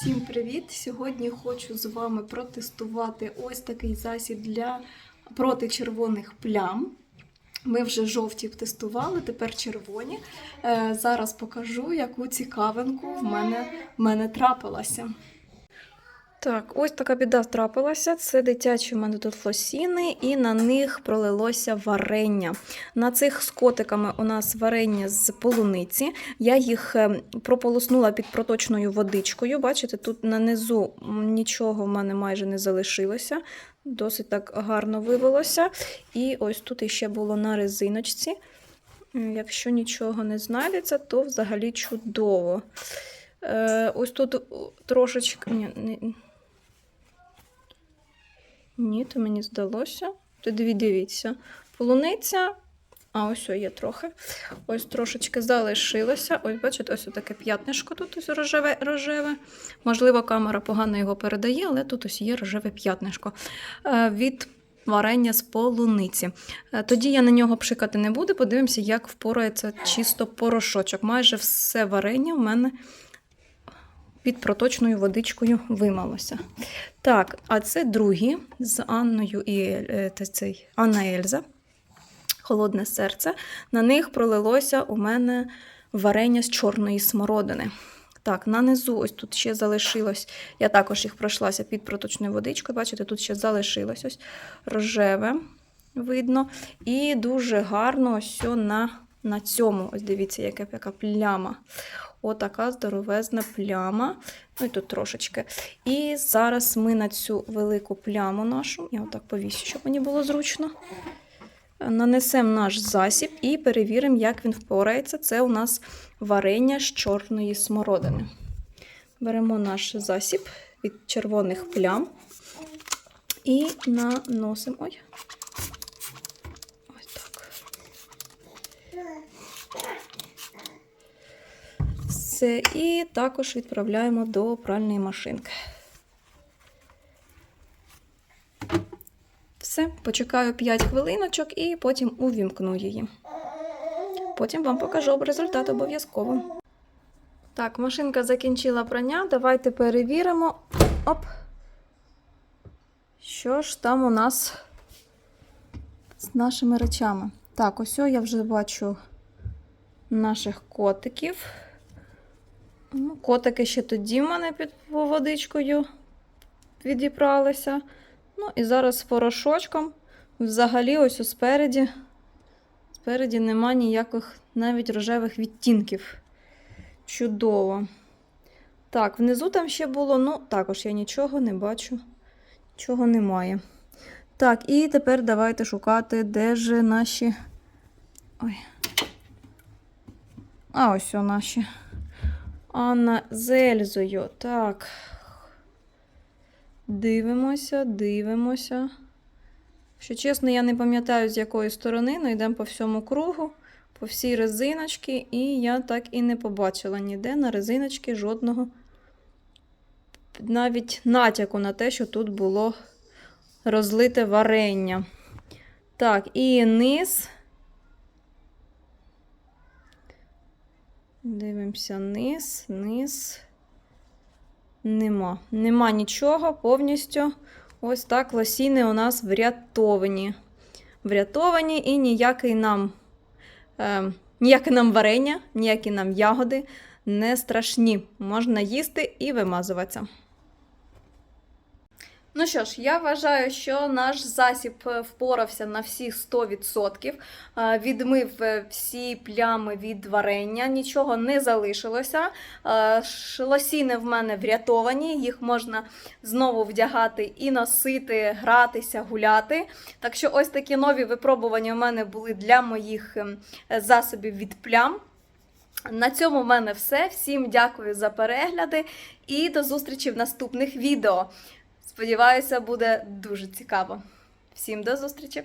Всім привіт! Сьогодні хочу з вами протестувати ось такий засіб для проти червоних плям. Ми вже жовті тестували, тепер червоні. Е, зараз покажу, яку цікавинку в мене, в мене трапилася. Так, ось така біда трапилася. Це дитячі в мене тут флосіни, і на них пролилося варення. На цих з у нас варення з полуниці. Я їх е, прополоснула під проточною водичкою. Бачите, тут на низу нічого в мене майже не залишилося. Досить так гарно вивелося. І ось тут іще було на резиночці. Якщо нічого не знайдеться, то взагалі чудово. Е, ось тут трошечки. Ні, то мені здалося. Тоді дивіться. Полуниця. А, ось є трохи. Ось трошечки залишилося. Ось, бачите, ось таке п'ятнишко тут ось рожеве, рожеве. Можливо, камера погано його передає, але тут ось є рожеве п'ятнишко. Е, Від варення з полуниці. Е, Тоді я на нього пшикати не буду. Подивимося, як впорається чисто порошочок. Майже все варення в мене під проточною водичкою вималося. Так, а це другі з Анною і е, та цей, Анна Ельза. Холодне серце. На них пролилося у мене варення з чорної смородини. Так, на низу ось тут ще залишилось. Я також їх пройшлася під проточною водичкою. Бачите, тут ще залишилось ось рожеве видно. І дуже гарно ось на, на цьому. Ось дивіться, яка, яка пляма. Отака здоровезна пляма. Ну і тут трошечки. І зараз ми на цю велику пляму нашу, я отак повісю, щоб мені було зручно. Нанесемо наш засіб і перевіримо, як він впорається. Це у нас варення з чорної смородини. Беремо наш засіб від червоних плям і наносимо. Ой. Все. І також відправляємо до пральної машинки. Все, почекаю 5 хвилиночок і потім увімкну її. Потім вам покажу результат обов'язково. Так, машинка закінчила прання. Давайте перевіримо. Оп. Що ж там у нас з нашими речами? Так, ось я вже бачу наших котиків. Ну, Котики ще тоді в мене під водичкою відібралися. Ну і зараз з порошочком. Взагалі, ось спереді. Спереді нема ніяких навіть рожевих відтінків. Чудово. Так, внизу там ще було, ну, також я нічого не бачу. Нічого немає. Так, і тепер давайте шукати, де ж наші. Ой. А, ось наші. Анна з Ельзою. Так. Дивимося, дивимося. Якщо чесно, я не пам'ятаю, з якої сторони, але йдемо по всьому кругу, по всій резиночці, і я так і не побачила ніде на резиночці жодного навіть натяку на те, що тут було розлите варення. Так, і низ. Дивимося низ, низ. Нема. Нема нічого, повністю. Ось так лосіни у нас врятовані. Врятовані і ніякий нам, е, ніяке нам варення, ніякі нам ягоди не страшні. Можна їсти і вимазуватися. Ну що ж, я вважаю, що наш засіб е, впорався на всі 100%, е, відмив е, всі плями від варення, нічого не залишилося. Лосіни в мене врятовані, їх можна знову вдягати і носити, гратися, гуляти. Так що ось такі нові випробування у мене були для моїх ем, засобів від плям. На цьому в мене все. Всім дякую за перегляди і до зустрічі в наступних відео. Сподіваюся, буде дуже цікаво. Всім до зустрічі!